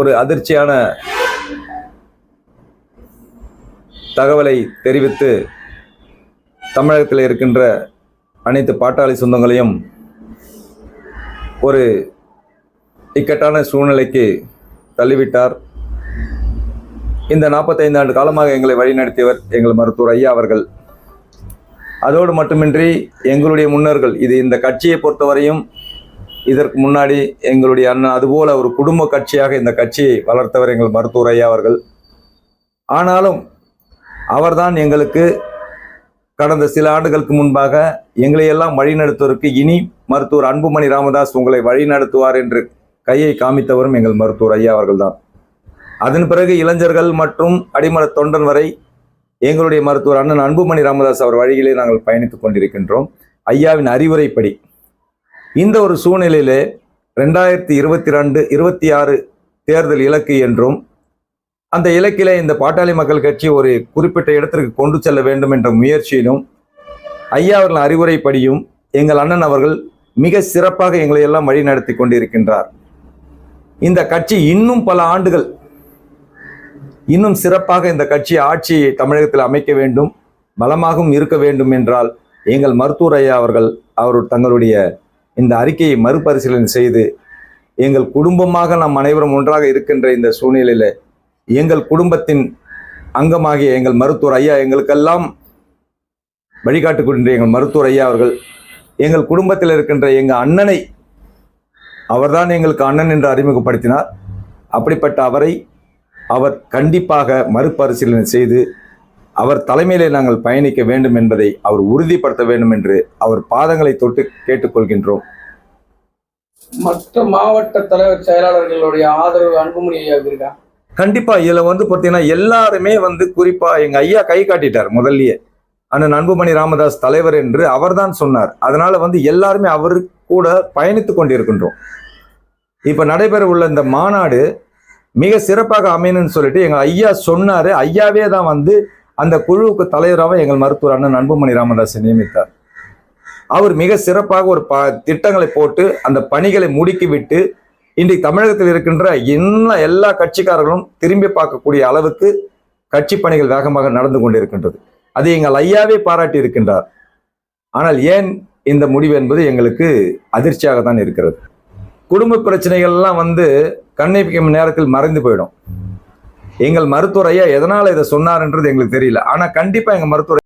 ஒரு அதிர்ச்சியான தகவலை தெரிவித்து தமிழகத்தில் இருக்கின்ற அனைத்து பாட்டாளி சொந்தங்களையும் ஒரு இக்கட்டான சூழ்நிலைக்கு தள்ளிவிட்டார். இந்த 45 ஆண்டு காலமாக எங்களை வழிநடத்தியவர் எங்கள் மருத்துவர் ஐயா அவர்கள். அதோடு மட்டுமின்றி எங்களுடைய முன்னோர்கள் இது இந்த கட்சியை பொறுத்தவரையும் இதற்கு முன்னாடி எங்களுடைய அண்ணன் அதுபோல ஒரு குடும்ப கட்சியாக இந்த கட்சியை வளர்த்தவர் எங்கள் மருத்துவர் ஐயா அவர்கள். ஆனாலும் அவர்தான் எங்களுக்கு கடந்த சில ஆண்டுகளுக்கு முன்பாக எங்களையெல்லாம் வழிநடத்துவதற்கு இனி மருத்துவர் அன்புமணி ராமதாஸ் உங்களை வழிநடத்துவார் என்று கையை காமித்தவரும் எங்கள் மருத்துவர் ஐயா அவர்கள்தான். அதன் பிறகு இளைஞர்கள் மற்றும் அடிமர தொண்டன் வரை எங்களுடைய மருத்துவர் அண்ணன் அன்புமணி ராமதாஸ் அவர் வழியிலே நாங்கள் பயணித்துக் கொண்டிருக்கின்றோம். ஐயாவின் அறிவுரைப்படி இந்த ஒரு சூழ்நிலையிலே ரெண்டாயிரத்தி இருபத்தி ரெண்டு இருபத்தி ஆறு தேர்தல் இலக்கு என்றும் அந்த இலக்கிலே இந்த பாட்டாளி மக்கள் கட்சி ஒரு குறிப்பிட்ட இடத்திற்கு கொண்டு செல்ல வேண்டும் என்ற முயற்சியிலும் ஐயா அவர்கள் அறிவுரைப்படியும் எங்கள் அண்ணன் அவர்கள் மிக சிறப்பாக எங்களை எல்லாம் வழிநடத்தி கொண்டிருக்கின்றார். இந்த கட்சி இன்னும் பல ஆண்டுகள் இன்னும் சிறப்பாக இந்த கட்சி ஆட்சியை தமிழகத்தில் அமைக்க வேண்டும் பலமாகவும் இருக்க வேண்டும் என்றால் எங்கள் மருத்துவர் ஐயா அவர்கள் அவர் தங்களுடைய இந்த அறிக்கையை மறுபரிசீலனை செய்து எங்கள் குடும்பமாக நாம் அனைவரும் ஒன்றாக இருக்கின்ற இந்த சூழ்நிலையில் எங்கள் குடும்பத்தின் அங்கமாகிய எங்கள் மருத்துவர் ஐயா எங்களுக்கெல்லாம் வழிகாட்டுக்கொண்ட எங்கள் மருத்துவர் ஐயா அவர்கள் எங்கள் குடும்பத்தில் இருக்கின்ற எங்கள் அண்ணனை அவர்தான் எங்களுக்கு அண்ணன் என்று அறிமுகப்படுத்தினார். அப்படிப்பட்ட அவரை அவர் கண்டிப்பாக மறுபரிசீலனை செய்து அவர் தலைமையிலே நாங்கள் பயணிக்க வேண்டும் என்பதை அவர் உறுதிப்படுத்த வேண்டும் என்று அவர் பாதங்களை தொட்டு கேட்டுக்கொள்கின்றோம். மற்ற மாவட்ட தலைவர் செயலாளர்களுடைய ஆதரவு அன்புமணி ஐயாவுக்கு இருக்கா? கண்டிப்பா இதுல வந்து பார்த்தீங்கன்னா எல்லாருமே வந்து குறிப்பா எங்க ஐயா கை காட்டிட்டார் முதல்லயே. அண்ணன் அன்புமணி ராமதாஸ் தலைவர் என்று அவர்தான் சொன்னார். அதனால வந்து எல்லாருமே அவர் கூட பயணித்துக் கொண்டிருக்கின்றோம். இப்ப நடைபெற உள்ள இந்த மாநாடு மிக சிறப்பாக அமையணும்னு சொல்லிட்டு எங்க ஐயா சொன்னாரு. ஐயாவே தான் வந்து அந்த குழுவுக்கு தலைவராக எங்கள் மருத்துவர் அண்ணன் அன்புமணி ராமதாஸ் நியமித்தார். அவர் மிக சிறப்பாக ஒரு ப திட்டங்களை போட்டு அந்த பணிகளை முடுக்கிவிட்டு இன்றைக்கு தமிழகத்தில் இருக்கின்ற இன்னும் எல்லா கட்சிக்காரர்களும் திரும்பி பார்க்கக்கூடிய அளவுக்கு கட்சி பணிகள் வேகமாக நடந்து கொண்டிருக்கின்றது. அது எங்கள் ஐயாவே பாராட்டி இருக்கின்றார். ஆனால் ஏன் இந்த முடிவு என்பது எங்களுக்கு அதிர்ச்சியாக தான் இருக்கிறது. குடும்ப பிரச்சனைகள்லாம் வந்து கண்ணை நேரத்தில் மறைந்து போயிடும். எங்கள் மருத்துவரையா எதனால இதை சொன்னார்ன்றது எங்களுக்கு தெரியல. ஆனா கண்டிப்பா எங்க மருத்துவரை